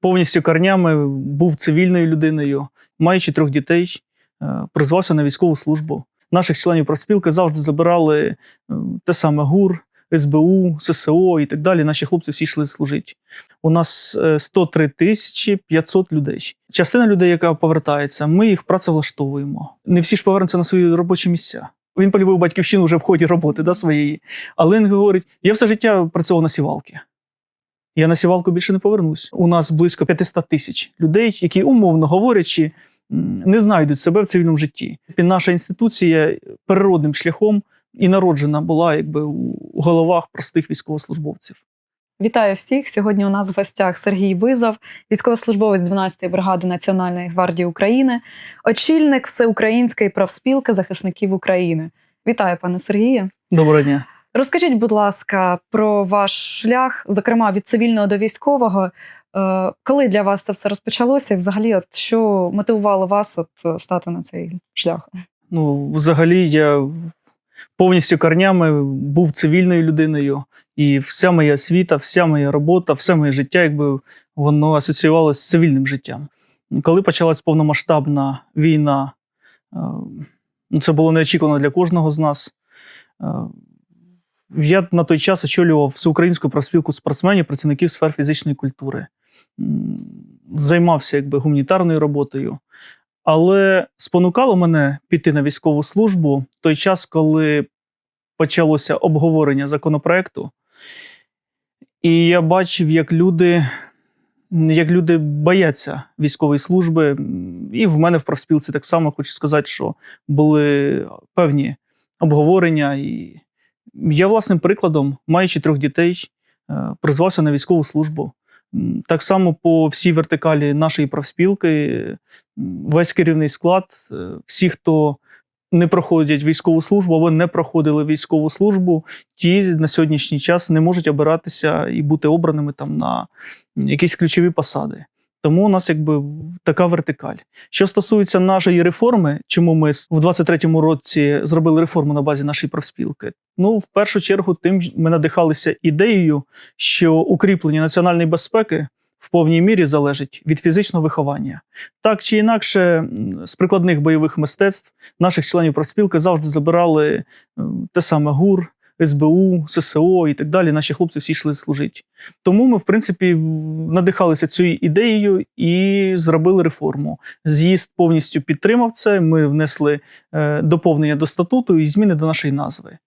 повністю корнями був цивільною людиною, маючи трьох дітей, е, призвався на військову службу. Наших членів профспілки завжди забирали е, те саме ГУР, СБУ, ССО і так далі. Наші хлопці всі йшли служити. У нас е, 103 тисячі 500 людей. Частина людей, яка повертається, ми їх працевлаштовуємо. Не всі ж повернуться на свої робочі місця. Він полюбив батьківщину вже в ході роботи да, своєї. Але він говорить: я все життя працював на сівалки. Я на сівалку більше не повернусь. У нас близько 500 тисяч людей, які, умовно говорячи, не знайдуть себе в цивільному житті. І наша інституція природним шляхом і народжена була якби у головах простих військовослужбовців. Вітаю всіх! Сьогодні у нас в гостях Сергій Бизов, військовослужбовець 12-ї бригади Національної гвардії України, очільник Всеукраїнської профспілки захисників України. Вітаю, пане Сергію. Доброго дня. Розкажіть, будь ласка, про ваш шлях, зокрема від цивільного до військового. Е, Коли для вас це все розпочалося? І взагалі, от що мотивувало вас от, е, стати на цей шлях? Ну, взагалі, я повністю корнями був цивільною людиною, і вся моя освіта, вся моя робота, все моє життя, якби воно асоціювалося з цивільним життям. Коли почалась повномасштабна війна, е, ну, це було неочікувано для кожного з нас. Я на той час очолював всеукраїнську профспілку спортсменів, працівників сфер фізичної культури. Займався якби гуманітарною роботою. Але спонукало мене піти на військову службу в той час, коли почалося обговорення законопроекту. І я бачив, як люди, як люди бояться військової служби. І в мене в профспілці так само хочу сказати, що були певні обговорення. І я власним прикладом, маючи трьох дітей, е, призвався на військову службу. Так само по всій вертикалі нашої профспілки, весь керівний склад, е, всі, хто не проходять військову службу або не проходили військову службу, ті на сьогоднішній час не можуть обиратися і бути обраними там на якісь ключові посади. Тому у нас якби така вертикаль. Що стосується нашої реформи, чому ми в 23-му році зробили реформу на базі нашої профспілки? Ну, в першу чергу, тим ми надихалися ідеєю, що укріплення національної безпеки в повній мірі залежить від фізичного виховання. Так чи інакше, з прикладних бойових мистецтв наших членів профспілки завжди забирали те саме ГУР, СБУ, ССО і так далі. Наші хлопці всі йшли служити. Тому ми, в принципі, надихалися цією ідеєю і зробили реформу. З'їзд повністю підтримав це. Ми внесли е, доповнення до статуту і зміни до нашої назви.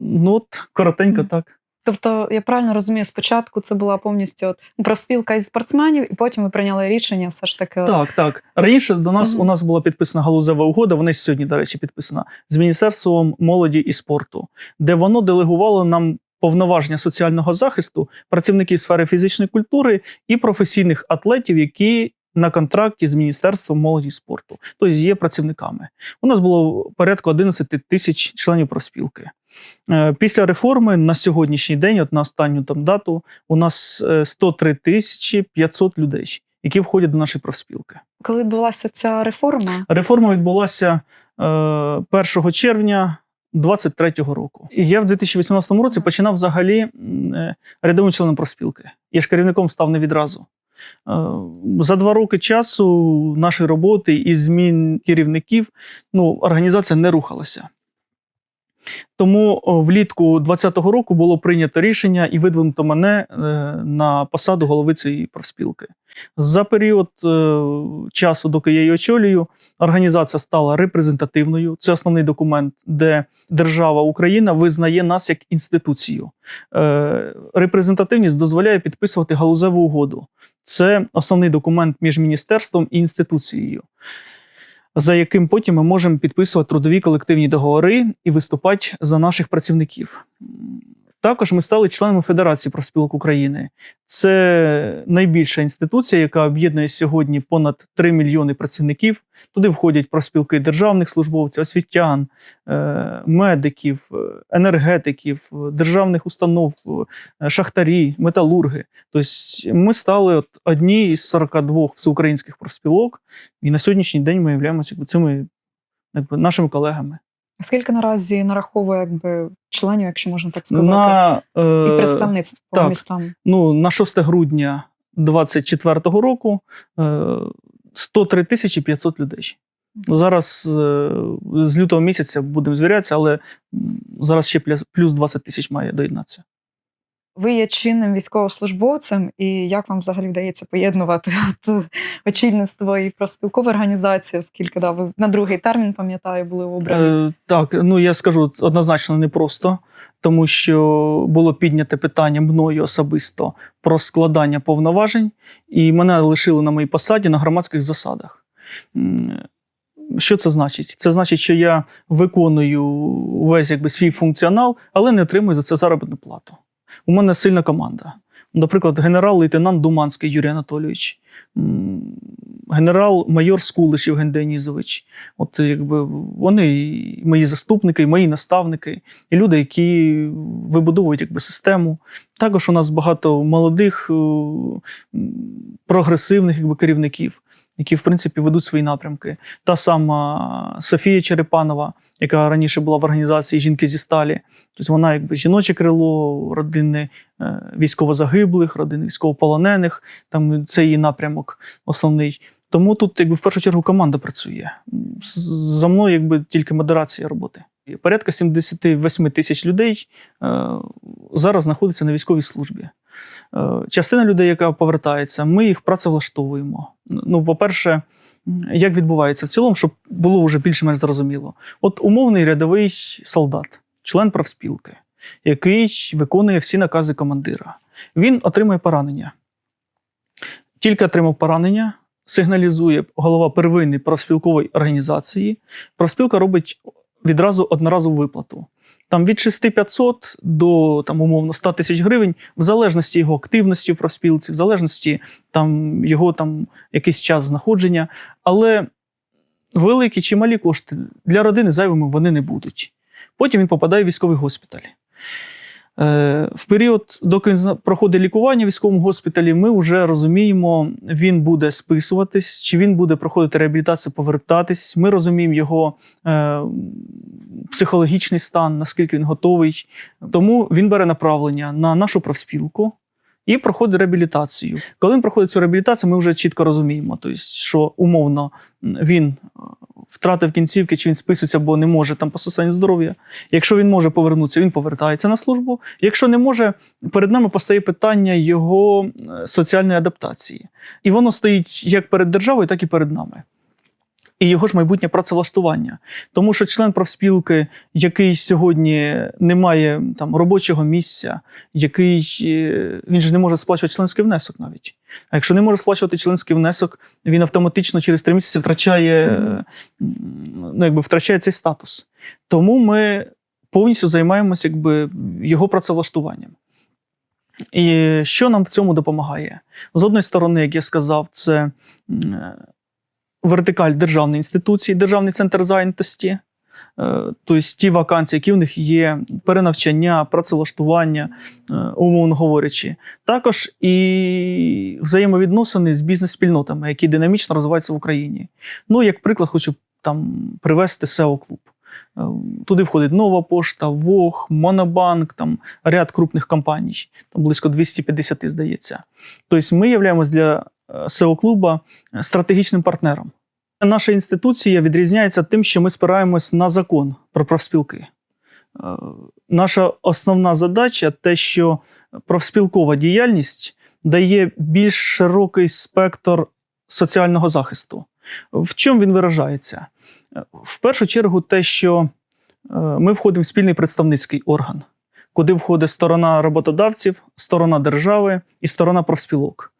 Ну, от, коротенько так. Тобто, я правильно розумію, спочатку це була повністю от, профспілка із спортсменів, і потім ви прийняли рішення все ж таки. Так, так. Раніше до нас Мгм. у нас була підписана галузева угода. Вона сьогодні, до речі, підписана з Міністерством молоді і спорту, де воно делегувало нам повноваження соціального захисту працівників сфери фізичної культури і професійних атлетів, які на контракті з Міністерством молоді і спорту, тобто є працівниками. У нас було порядку 11 тисяч членів профспілки. Е, Після реформи на сьогоднішній день, от на останню там дату, у нас е, 103 тисячі 500 людей, які входять до нашої профспілки. Коли відбулася ця реформа, Реформа відбулася е, 1 червня 23-го року. І я в 2018 році починав взагалі е, рядовим членом профспілки. Я ж керівником став не відразу. Е, За два роки часу нашої роботи і змін керівників ну, організація не рухалася. Тому влітку 2020 року було прийнято рішення і видвинуто мене е, на посаду голови цієї профспілки. За період е, часу, доки я її очолюю, організація стала репрезентативною. Це основний документ, де держава Україна визнає нас як інституцію. Е, репрезентативність дозволяє підписувати галузеву угоду. Це основний документ між міністерством і інституцією, за яким потім ми можемо підписувати трудові колективні договори і виступати за наших працівників. Також ми стали членами Федерації профспілок України. Це найбільша інституція, яка об'єднує сьогодні понад 3 мільйони працівників. Туди входять профспілки державних службовців, освітян, е, медиків, е, енергетиків, е, державних установ, шахтарі, металурги. Тобто ми стали одні із 42 всеукраїнських профспілок, і на сьогоднішній день ми являємося цими якби, нашими колегами. Скільки наразі нараховує якби членів, якщо можна так сказати, На, і представництво представництв по так. містам? ну, на 6 грудня 24-го року е, 103 тисячі 500 людей. Зараз е, з лютого місяця будемо звірятися, але зараз ще плюс 20 тисяч має доєднатися. Ви є чинним військовослужбовцем, і як вам взагалі вдається поєднувати очільництво і профспілкову організацію, оскільки да, ви на другий термін, пам'ятаю, були обрані? Е, так, ну я скажу однозначно непросто, тому що було підняте питання мною особисто про складання повноважень, і мене лишили на моїй посаді на громадських засадах. Що це значить? Це значить, що я виконую весь якби, свій функціонал, але не отримую за це заробітну плату. У мене сильна команда. Наприклад, генерал-лейтенант Думанський Юрій Анатолійович, генерал-майор Скулиш Євген Денізович. От якби вони мої заступники, мої наставники, і люди, які вибудовують якби, систему. Також у нас багато молодих, е, прогресивних якби, керівників, які, в принципі, ведуть свої напрямки. Та сама Софія Черепанова, яка раніше була в організації Жінки зі сталі. Тобто вона якби жіноче крило, родини е, військовозагиблих, родини військовополонених. Там це її напрямок основний. Тому тут, якби в першу чергу, команда працює. За мною, якби тільки модерація роботи. Порядка 78 тисяч людей е, зараз знаходиться на військовій службі. Е, частина людей, яка повертається, ми їх працевлаштовуємо. Ну, по-перше, як відбувається в цілому, щоб було вже більш-менш зрозуміло. От умовний рядовий солдат, член профспілки, який виконує всі накази командира. Він отримує поранення. Тільки отримав поранення, сигналізує голова первинної профспілкової організації. Профспілка робить відразу одноразову виплату. Там від 6500 до там, умовно 100 тисяч гривень, в залежності його активності в профспілці, в залежності там, його там, якийсь час знаходження. Але великі чи малі кошти для родини зайвими вони не будуть. Потім він попадає в військовий госпіталь. Е, В період, доки він проходить лікування в військовому госпіталі, ми вже розуміємо, він буде списуватись, чи він буде проходити реабілітацію, повертатись. Ми розуміємо його е, психологічний стан, наскільки він готовий. Тому він бере направлення на нашу профспілку і проходить реабілітацію. Коли він проходить цю реабілітацію, ми вже чітко розуміємо, тобто, що умовно він втратив кінцівки, чи він списується, бо не може там по состоянню здоров'я. Якщо він може повернутися, він повертається на службу. Якщо не може, перед нами постає питання його е, соціальної адаптації. І воно стоїть як перед державою, так і перед нами. І його ж майбутнє працевлаштування. Тому що член профспілки, який сьогодні не має там робочого місця, який е, він ж не може сплачувати членський внесок навіть. А якщо не може сплачувати членський внесок, він автоматично через три місяці втрачає, е, ну, якби втрачає цей статус. Тому ми повністю займаємося якби, його працевлаштуванням. І що нам в цьому допомагає? З одної сторони, як я сказав, це е, вертикаль державної інституції, державний центр зайнятості. Е, Тобто ті вакансії, які в них є, перенавчання, працевлаштування, е, умовно говорячи. Також і взаємовідносини з бізнес-спільнотами, які динамічно розвиваються в Україні. Ну, як приклад, хочу там привести SEO клуб. Е, Туди входить Нова Пошта, Вог, Монобанк, там ряд крупних компаній, там близько 250, здається. Тобто ми являємось для SEO клуба стратегічним партнером. Наша інституція відрізняється тим, що ми спираємось на закон про профспілки. Е, Наша основна задача те, що профспілкова діяльність дає більш широкий спектр соціального захисту. В чому він виражається? Е, В першу чергу, те, що е, ми входимо в спільний представницький орган, куди входить сторона роботодавців, сторона держави і сторона профспілок.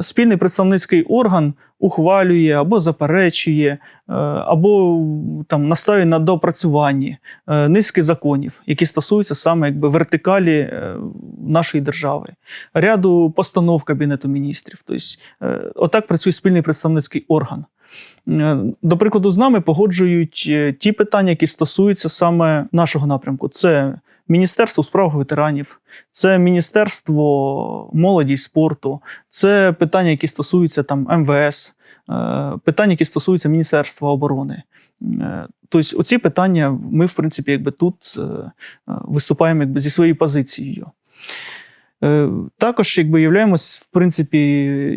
Спільний представницький орган ухвалює або заперечує, е, або там наставить на доопрацюванні е, низки законів, які стосуються саме якби вертикалі е, нашої держави, ряду постанов Кабінету міністрів. Тобто, отак працює спільний представницький орган. До прикладу, з нами погоджують ті питання, які стосуються саме нашого напрямку. Це Міністерство у справах ветеранів, це Міністерство молоді і спорту, це питання, які стосуються там МВС, е, питання, які стосуються Міністерства оборони. Е, Тобто, оці питання ми, в принципі, якби тут е, виступаємо якби зі своєю позицією. Також, якби являємось, в принципі,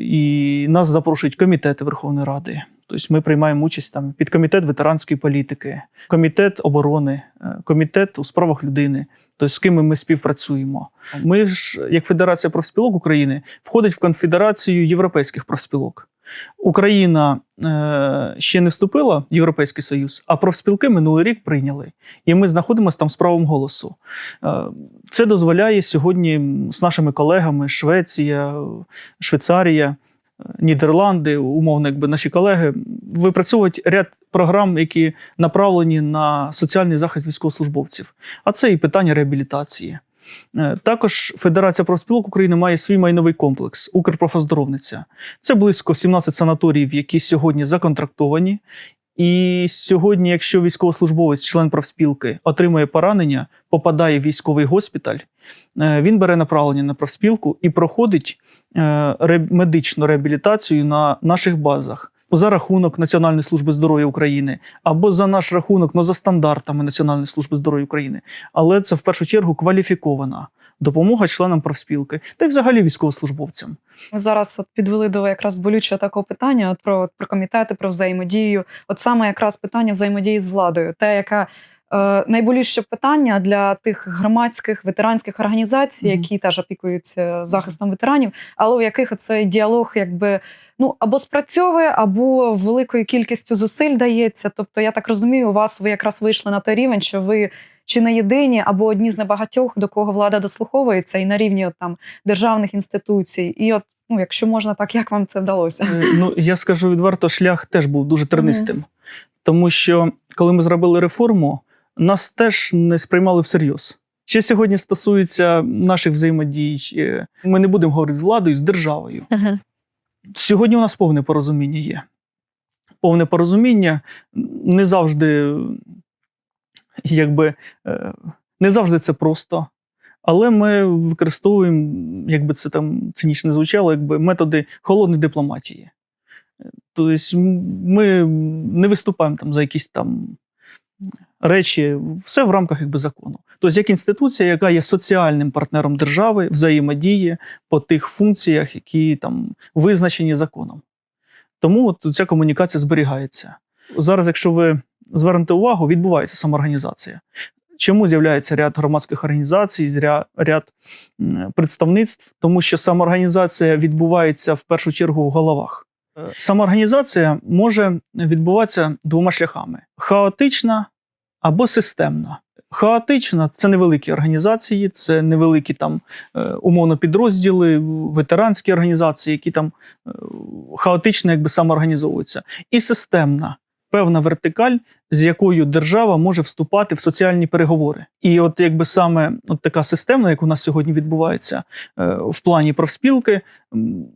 і нас запрошують комітети Верховної Ради. Тобто ми приймаємо участь там підкомітет ветеранської політики, комітет оборони, е, комітет у справах людини. Тобто з ким ми співпрацюємо. Ми ж, як Федерація профспілок України, входить в конфедерацію європейських профспілок. Україна е, ще не вступила в Європейський Союз, а профспілки минулий рік прийняли. І ми знаходимося там з правом голосу. Е, це дозволяє сьогодні з нашими колегами Швеція, Швейцарія, Нідерланди, умовно, якби наші колеги, випрацьовують ряд програм, які направлені на соціальний захист військовослужбовців. А це і питання реабілітації. Е, Також Федерація профспілок України має свій майновий комплекс Укрпрофоздоровниця. Це близько 17 санаторіїв, які сьогодні законтрактовані. І сьогодні, якщо військовослужбовець, член профспілки, отримує поранення, попадає в військовий госпіталь, е, він бере направлення на профспілку і проходить е, медичну реабілітацію на наших базах за рахунок Національної служби здоров'я України або за наш рахунок, але за стандартами Національної служби здоров'я України. Але це в першу чергу кваліфікована допомога членам профспілки та й взагалі військовослужбовцям. Ми зараз от підвели до якраз болючого такого питання от про, про комітети, про взаємодію. От саме якраз питання взаємодії з владою, те, яке е, найболючіше питання для тих громадських ветеранських організацій, які теж опікуються захистом ветеранів, але у яких цей діалог якби ну або спрацьовує, або великою кількістю зусиль дається. Тобто, я так розумію, у вас ви якраз вийшли на той рівень, що ви. Чи не єдині, або одні з небагатьох, до кого влада дослуховується, і на рівні от, там державних інституцій, і от ну, якщо можна так, як вам це вдалося? Е, Ну, я скажу відверто, шлях теж був дуже тернистим. Тому що, коли ми зробили реформу, нас теж не сприймали всерйоз. Ще сьогодні стосується наших взаємодій. е, Ми не будемо говорити з владою, з державою. Сьогодні у нас повне порозуміння є. Повне порозуміння не завжди, якби, е, не завжди це просто. Але ми використовуємо, якби це там цинічно звучало, якби методи холодної дипломатії. Тобто ми не виступаємо там за якісь там речі, все в рамках якби, закону. Тобто, як інституція, яка є соціальним партнером держави, взаємодіє по тих функціях, які там визначені законом. Тому от ця комунікація зберігається. Зараз, якщо ви звернете увагу, відбувається самоорганізація. Чому з'являється ряд громадських організацій, ряд, представництв? Тому що самоорганізація відбувається в першу чергу в головах. Е, Самоорганізація може відбуватися двома шляхами: хаотична або системна. Хаотична це невеликі організації, це невеликі там е, умовно підрозділи, ветеранські організації, які там е, хаотично якби самоорганізовуються. І системна певна вертикаль, з якою держава може вступати в соціальні переговори. І от якби саме от така система, як у нас сьогодні відбувається е, в плані профспілки,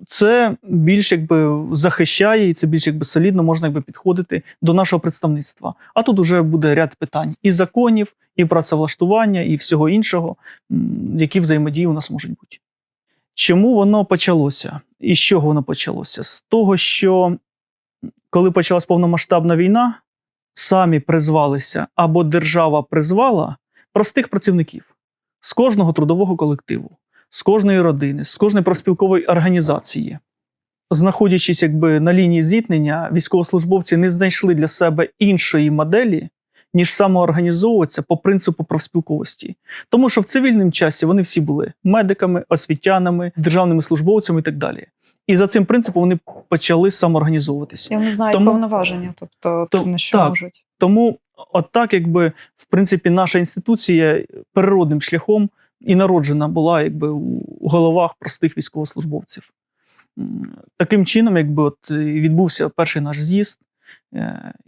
це більш якби захищає і це більш якби солідно можна якби підходити до нашого представництва. А тут уже буде ряд питань і законів, і працевлаштування, і всього іншого, які взаємодії у нас можуть бути. Чому воно почалося? І з чого воно почалося? З того, що коли почалась повномасштабна війна, самі призвалися або держава призвала простих працівників з кожного трудового колективу, з кожної родини, з кожної профспілкової організації. Знаходячись якби на лінії зіткнення, військовослужбовці не знайшли для себе іншої моделі, ніж самоорганізовуватися по принципу профспілковості. Тому що в цивільному часі вони всі були медиками, освітянами, державними службовцями і так далі. І за цим принципом вони почали самоорганізовуватися. Я не знаю Тому- повноваження, тобто То- на що так. можуть. Тому, отак, якби в принципі, наша інституція природним шляхом і народжена була якби у головах простих військовослужбовців. Таким чином, якби от відбувся перший наш з'їзд,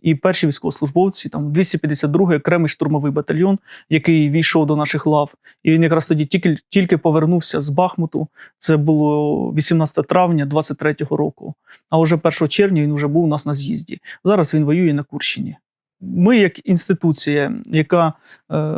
і перші військовослужбовці, там 252-й окремий штурмовий батальйон, який війшов до наших лав, і він якраз тоді тільки, тільки повернувся з Бахмуту. Це було 18 травня 23-го року. А вже 1 червня він вже був у нас на з'їзді. Зараз він воює на Курщині. Ми, як інституція, яка е,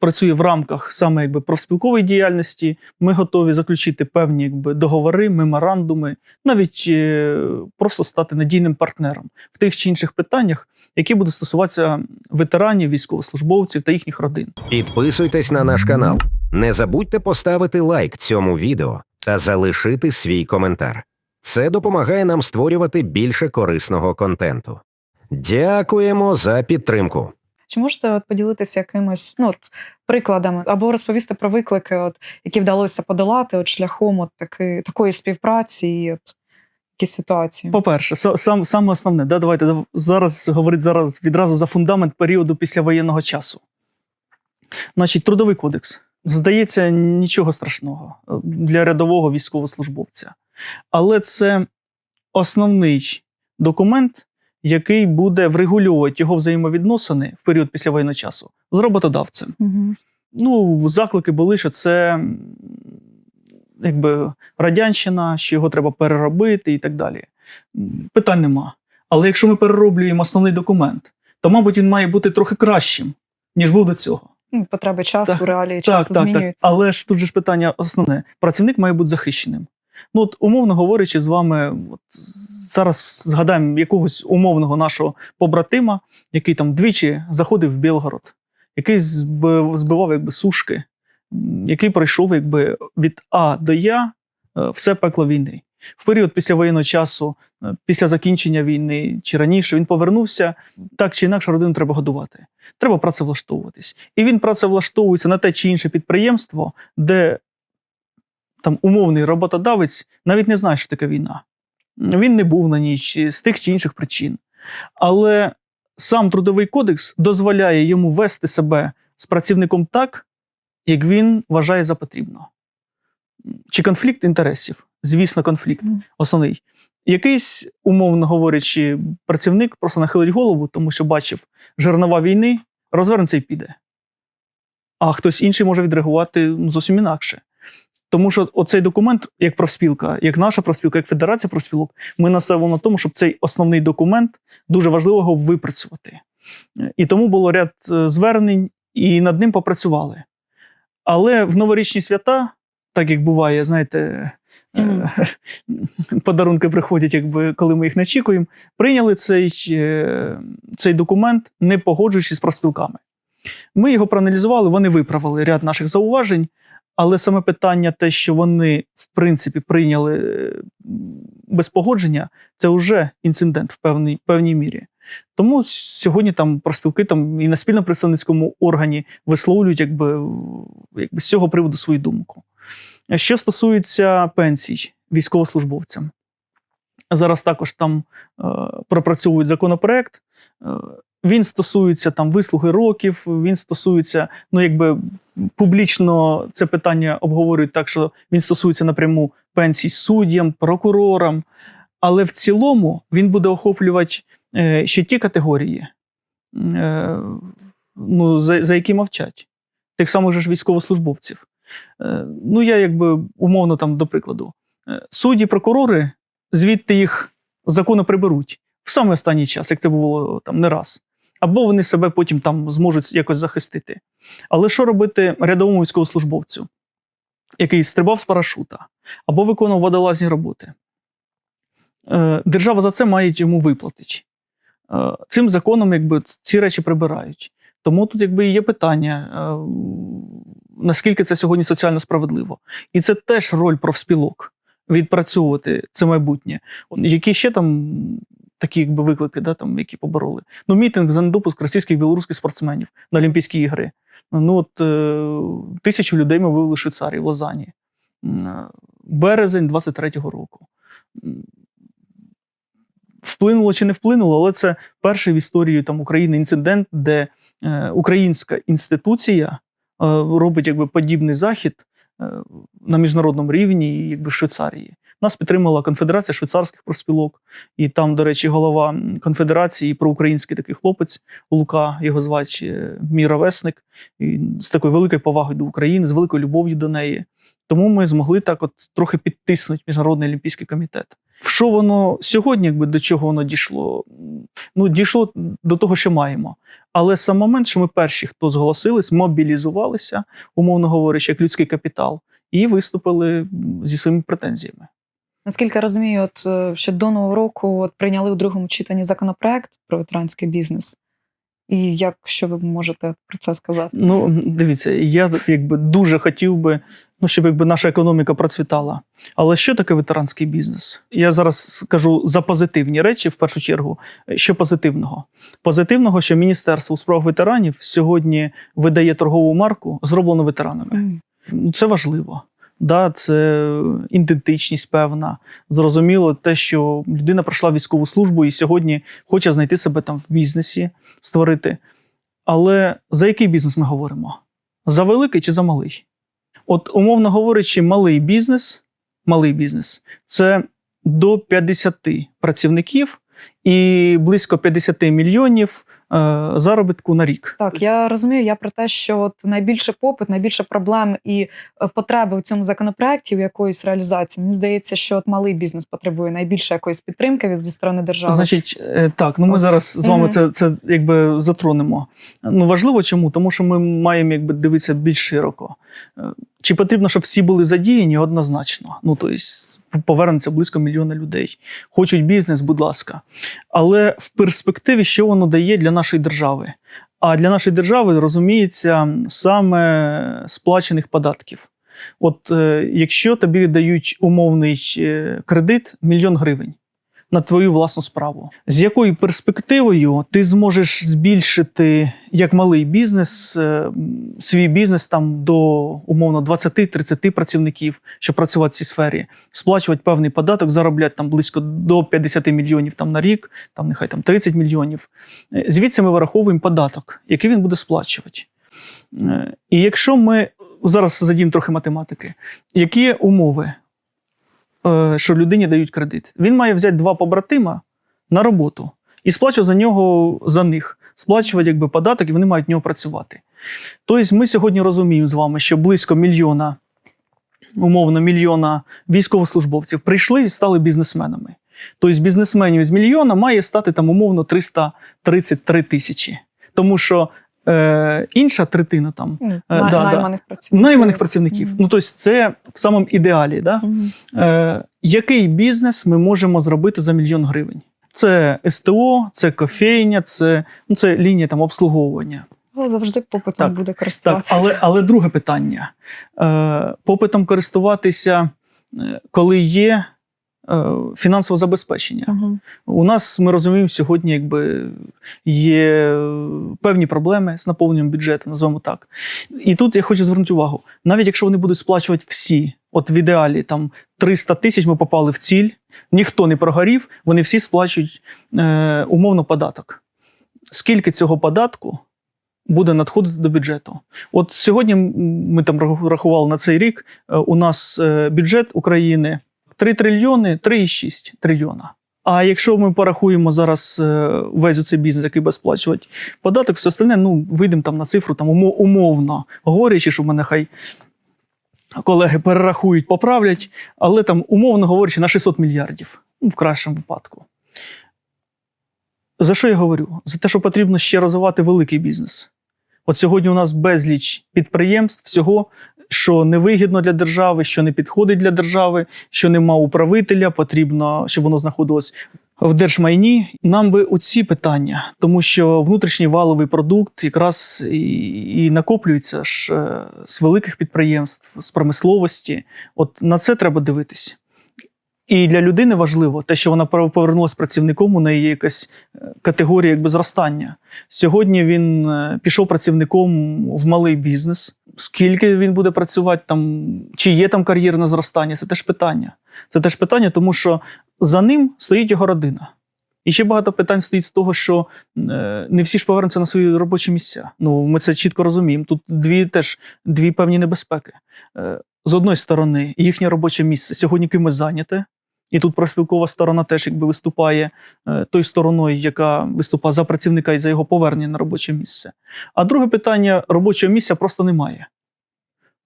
працює в рамках саме якби профспілкової діяльності, ми готові заключити певні якби договори, меморандуми, навіть е, просто стати надійним партнером в тих чи інших питаннях, які будуть стосуватися ветеранів, військовослужбовців та їхніх родин. Підписуйтесь на наш канал. Не забудьте поставити лайк цьому відео та залишити свій коментар. Це допомагає нам створювати більше корисного контенту. Дякуємо за підтримку. Чи можете от поділитися якимось ну, от, прикладами або розповісти про виклики, от, які вдалося подолати от, шляхом от, таки, такої співпраці і от, якісь ситуації? По-перше, са- сам, саме основне, да, давайте зараз говорити зараз відразу за фундамент періоду післявоєнного часу. Значить, трудовий кодекс. Здається, нічого страшного е, для рядового військовослужбовця. Але це основний документ, який буде врегулювати його взаємовідносини в період післявоєнного часу з роботодавцем. Угу. Ну, заклики були, що це якби радянщина, що його треба переробити і так далі. Питань нема. Але якщо ми перероблюємо основний документ, то, мабуть, він має бути трохи кращим, ніж був до цього. Ну, потреби часу, Так, реалії Так, часу так, так. змінюються. Але ж тут же ж питання основне: працівник має бути захищеним. Ну, от, умовно говорячи, з вами, от, зараз згадаємо якогось умовного нашого побратима, який там двічі заходив в Білгород, який збивав якби сушки, який пройшов якби від А до Я е, все пекло війни. В період після воєнного часу, е, після закінчення війни чи раніше, він повернувся. Так чи інакше, родину треба годувати. Треба працевлаштовуватись. І він працевлаштовується на те чи інше підприємство, де там умовний роботодавець навіть не знає, що таке війна. Він не був на ній з тих чи інших причин. Але сам трудовий кодекс дозволяє йому вести себе з працівником так, як він вважає за потрібно. Чи конфлікт інтересів? Звісно, конфлікт основний. Якийсь, умовно говорячи, працівник просто нахилить голову, тому що бачив жернова війни, розвернеться і піде. А хтось інший може відреагувати зовсім інакше. Тому що оцей документ, як профспілка, як наша профспілка, як Федерація профспілок, ми наставили на тому, щоб цей основний документ дуже важливо його випрацювати. І тому було ряд е, звернень, і над ним попрацювали. Але в новорічні свята, так як буває, знаєте, е, подарунки приходять, якби коли ми їх не очікуємо, прийняли цей, е, цей документ, не погоджуючись з профспілками. Ми його проаналізували, вони виправили ряд наших зауважень, але саме питання, те, що вони в принципі прийняли е, без погодження, це вже інцидент в певній, певній мірі. Тому сьогодні там профспілки там і на спільно-представницькому органі висловлюють якби, якби з цього приводу свою думку. Що стосується пенсій військовослужбовцям, зараз також там е, пропрацьовують законопроект. Е, він стосується там вислуги років, він стосується, ну якби публічно це питання обговорюють так, що він стосується напряму пенсій суддям, прокурорам. Але в цілому він буде охоплювати е, ще ті категорії, ну, за, за які мовчать, тих самих же ж військовослужбовців. Ну, я якби умовно там до прикладу. Судді, прокурори, звідти їх з закону приберуть в самий останній час, як це було там не раз. Або вони себе потім там зможуть якось захистити. Але що робити рядовому військовослужбовцю, який стрибав з парашута, або виконував водолазні роботи? Е, Держава за це має йому виплатити. Е, Цим законом якби, ці речі прибирають. Тому тут якби є питання, е, наскільки це сьогодні соціально справедливо. І це теж роль профспілок відпрацьовувати це майбутнє. Які ще там такі якби, виклики, да, там, які побороли? Ну, мітинг за недопуск російських і білоруських спортсменів на Олімпійські ігри. Ну, от, е, тисячу людей ми вивели в Швейцарії, в Лозані. Е, Березень 23-го року. Вплинуло чи не вплинуло, але це перший в історії там, України інцидент, де е, українська інституція е, робить якби, подібний захід на міжнародному рівні, якби в Швейцарії. Нас підтримала Конфедерація швейцарських профспілок, і там, до речі, голова конфедерації проукраїнський такий хлопець Лука, його звати е, мій ровесник, і з такою великою повагою до України, з великою любов'ю до неї. Тому ми змогли так от трохи підтиснути Міжнародний олімпійський комітет. В що воно сьогодні, якби до чого воно дійшло? Ну, дійшло до того, що маємо. Але сам момент, що ми перші, хто зголосились, мобілізувалися, умовно говорячи, як людський капітал, і виступили зі своїми претензіями. Наскільки я розумію, от е, ще до нового року от прийняли у другому читанні законопроект про ветеранський бізнес. І як що ви можете про це сказати? Ну, дивіться, я якби дуже хотів би, ну, щоб якби наша економіка процвітала. Але що таке ветеранський бізнес? Я зараз скажу за позитивні речі, в першу чергу. Що позитивного? Позитивного, що Міністерство у справах ветеранів сьогодні видає торгову марку, зроблену ветеранами. Ну, Це важливо. Да, це ідентичність певна. Зрозуміло, те, що людина пройшла військову службу і сьогодні хоче знайти себе там в бізнесі, створити. Але за який бізнес ми говоримо? За великий чи за малий? От, умовно говорячи, малий бізнес, малий бізнес це до 50 працівників і близько 50 мільйонів заробітку на рік. Так, я розумію. Я про те, що от найбільше попит, найбільше проблем і е, потреби у цьому законопроекті в якоїсь реалізації. Мені здається, що от малий бізнес потребує найбільше якоїсь підтримки від зі сторони держави. Значить, е, так, ну ми От. зараз з вами Мгм. це, це якби затронемо. Ну важливо чому? Тому що ми маємо якби дивитися більш широко. Е, Чи потрібно, щоб всі були задіяні? Однозначно. Ну тобто повернеться близько мільйона людей. Хочуть бізнес, будь ласка. Але в перспективі, що воно дає для нашої держави? А для нашої держави розуміється саме сплачених податків. От е, якщо тобі дають умовний е, кредит мільйон гривень на твою власну справу, з якою перспективою ти зможеш збільшити як малий бізнес е, свій бізнес там до умовно 20-30 працівників, щоб працювати в цій сфері, сплачувати певний податок, заробляти там близько до 50 мільйонів там на рік, там нехай там 30 мільйонів. Е, Звідси ми вираховуємо податок, який він буде сплачувати. Е, І якщо ми зараз задіємо трохи математики, які умови, що людині дають кредит? Він має взяти два побратима на роботу і сплачувати за нього за них, сплачувати якби податок, і вони мають в нього працювати. Тобто, ми сьогодні розуміємо з вами, що близько мільйона, умовно, мільйона військовослужбовців прийшли і стали бізнесменами. Тобто, бізнесменів з мільйона має стати там умовно 333 тисячі. Тому що е, інша третина там Е, да, да. найманих працівників. найманих працівників. Мгм. Ну, тобто, це в самому ідеалі. Да? Мгм. Е, який бізнес ми можемо зробити за мільйон гривень? Це СТО, це кофейня, це, ну, це лінія там, обслуговування. Але завжди попитом Так, буде Так, користуватися. але, але друге питання: е, попитом користуватися, е, коли є фінансове забезпечення. Мгм. У нас ми розуміємо, сьогодні якби є е, певні проблеми з наповненням бюджету, називаємо так. І тут я хочу звернути увагу: навіть якщо вони будуть сплачувати всі, от в ідеалі там 300 тисяч ми попали в ціль, ніхто не прогорів, вони всі сплачують е, умовно податок. Скільки цього податку? Буде надходити до бюджету. От сьогодні ми там раху- рахували на цей рік. е, У нас е, бюджет України 3 трильйони, 3,6 трильйона. А якщо ми порахуємо зараз е, весь цей бізнес, який буде сплачувати податок, все остальне, ну вийдемо там на цифру, там умовно говорячи, що в мене хай колеги перерахують, поправлять, але там умовно говорячи на 600 мільярдів ну, в кращому випадку. За що я говорю? За те, що потрібно ще розвивати великий бізнес. От сьогодні у нас безліч підприємств, всього, що невигідно для держави, що не підходить для держави, що нема управителя, потрібно, щоб воно знаходилось в держмайні. Нам би оці питання, тому що внутрішній валовий продукт якраз і, і накоплюється ж е, з великих підприємств, з промисловості. От на це треба дивитися. І для людини важливо те, що вона повернулася працівником, у неї є якась е, категорія якби зростання. Сьогодні він е, пішов працівником в малий бізнес. Скільки він буде працювати там, чи є там кар'єрне зростання? Це теж питання. Це теж питання, тому що за ним стоїть його родина. І ще багато питань стоїть з того, що е, не всі ж повернуться на свої робочі місця. Ну, ми це чітко розуміємо. Тут дві теж дві певні небезпеки. З одної сторони, їхнє робоче місце сьогодні кимось зайняте, і тут профспілкова сторона теж якби виступає е, той стороною, яка виступає за працівника і за його повернення на робоче місце. А друге питання: робочого місця просто немає.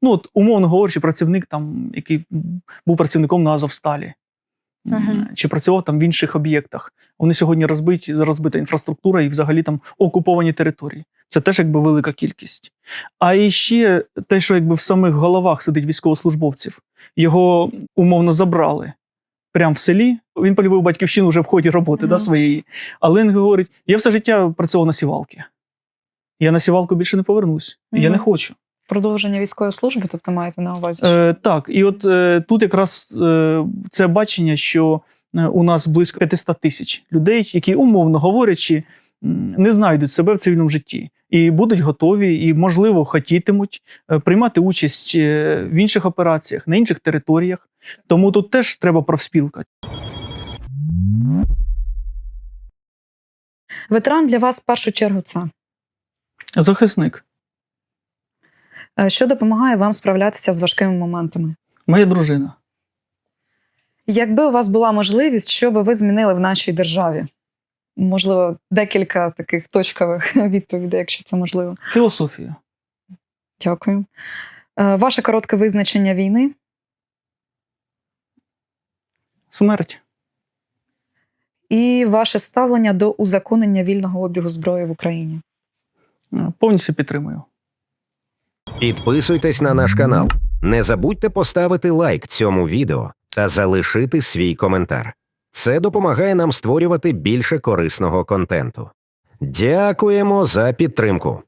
Ну, от, умовно говорячи, працівник, там, який був працівником на Азовсталі. Ага. чи працював там в інших об'єктах. Вони сьогодні розбиті, розбита інфраструктура і взагалі там окуповані території. Це теж якби велика кількість. А і ще те, що якби в самих головах сидить військовослужбовців, його умовно забрали прямо в селі. Він полюбив батьківщину вже в ході роботи Мгм. да, своєї. Але він говорить: я все життя працював на сівалки. Я на сівалку більше не повернусь. Я не хочу. Продовження військової служби, тобто маєте на увазі? Е, так, і от е, тут якраз е, це бачення, що е, у нас близько 500 тисяч людей, які, умовно говорячи, не знайдуть себе в цивільному житті і будуть готові, і, можливо, хотітимуть е, приймати участь е, в інших операціях, на інших територіях. Тому тут теж треба профспілка. Ветеран для вас в першу чергу це. Захисник, Е, Що допомагає вам справлятися з важкими моментами? моя дружина. Якби у вас була можливість, що би ви змінили в нашій державі? Можливо, декілька таких точкових відповідей, якщо це можливо. Філософія. Дякую. Е, Ваше коротке визначення війни Смерть. і ваше ставлення до узаконення вільного обігу зброї в Україні. Е, Повністю підтримую. Підписуйтесь на наш канал. Не забудьте поставити лайк цьому відео та залишити свій коментар. Це допомагає нам створювати більше корисного контенту. Дякуємо за підтримку.